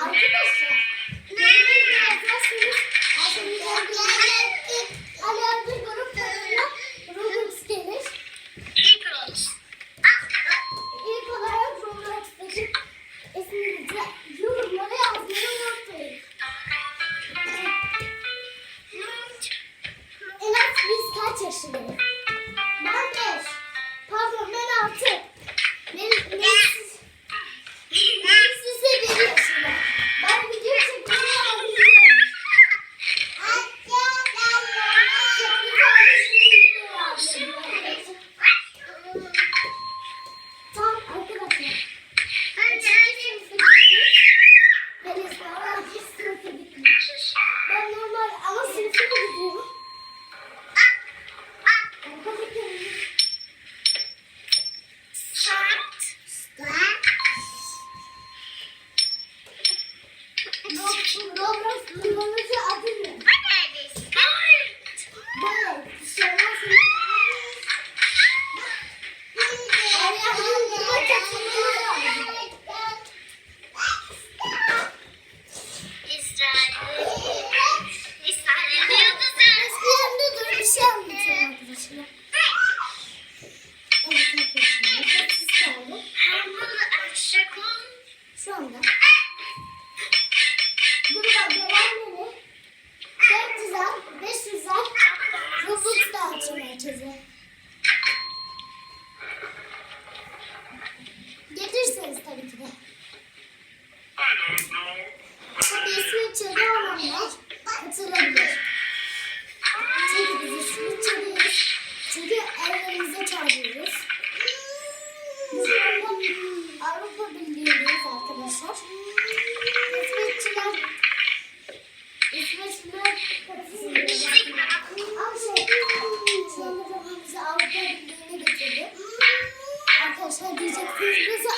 Arkadaşlar diyeceksiniz. Nasıl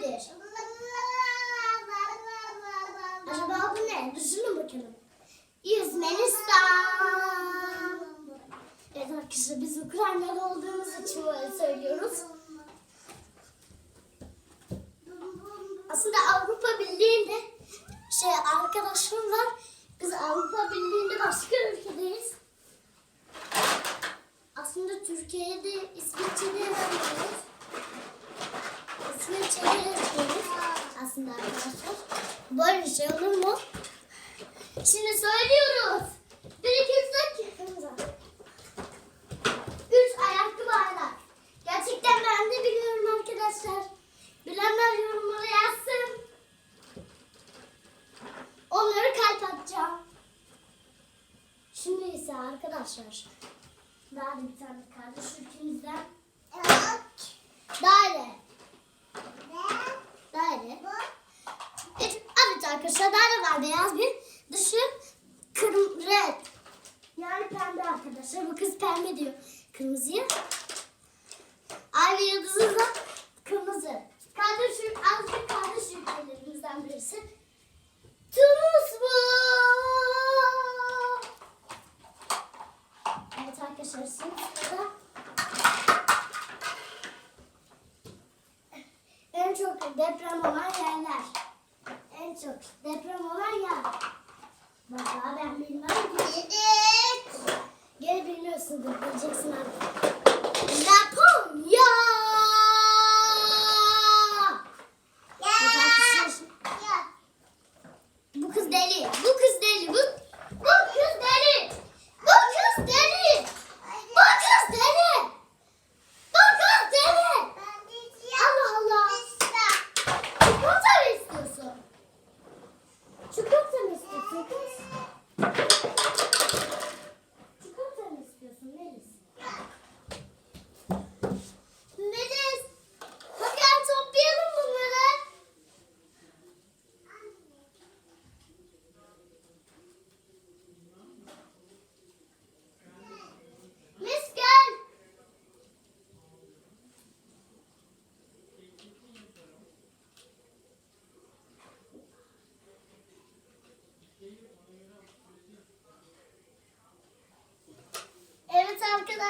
nedir? Acaba bu ne? Düşünün bakalım. Yüzmenistan. Evet arkadaşlar biz Ukraynalı olduğumuz için böyle söylüyoruz. Aslında Avrupa Birliği'nde şey arkadaşım var. Böyle şey olur mu? Şimdi söylüyoruz. Bir, iki, üç. Kırmızı. Üç ayaklı bayrak. Gerçekten ben de biliyorum arkadaşlar. Bilenler yorumlara yazsın. Onları kalp atacağım. Şimdi ise arkadaşlar. Daha da bir tane kaldı şu ülkemizden. Daire. Daire. Evet, evet beyaz bir. Dışı kırmızı red. Yani pembe arkadaşlar. Bu kız pembe diyor. Kırmızıya. Ay ve yıldızı da kırmızı. Kardeş, azıcık kardeş ülkelerimizden birisi. Tunus bu. Evet arkadaşlar şimdi en çok deprem olan yerler. Çok deprem olan yer. Valla ben bilmem ki. Geri biliyorsundur diyeceksin abi.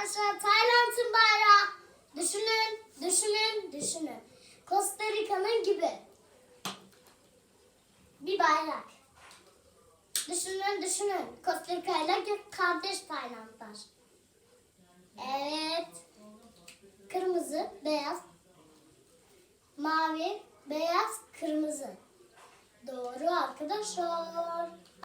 arkadaşlar Tayland'ın bayrağı. Düşünün, düşünün, düşünün. Costa Rica'nın gibi. Bir bayrak. Düşünün, düşünün. Costa Rica ile kardeş Taylandlar. Evet. Kırmızı, beyaz, mavi, beyaz, kırmızı. Doğru arkadaşlar.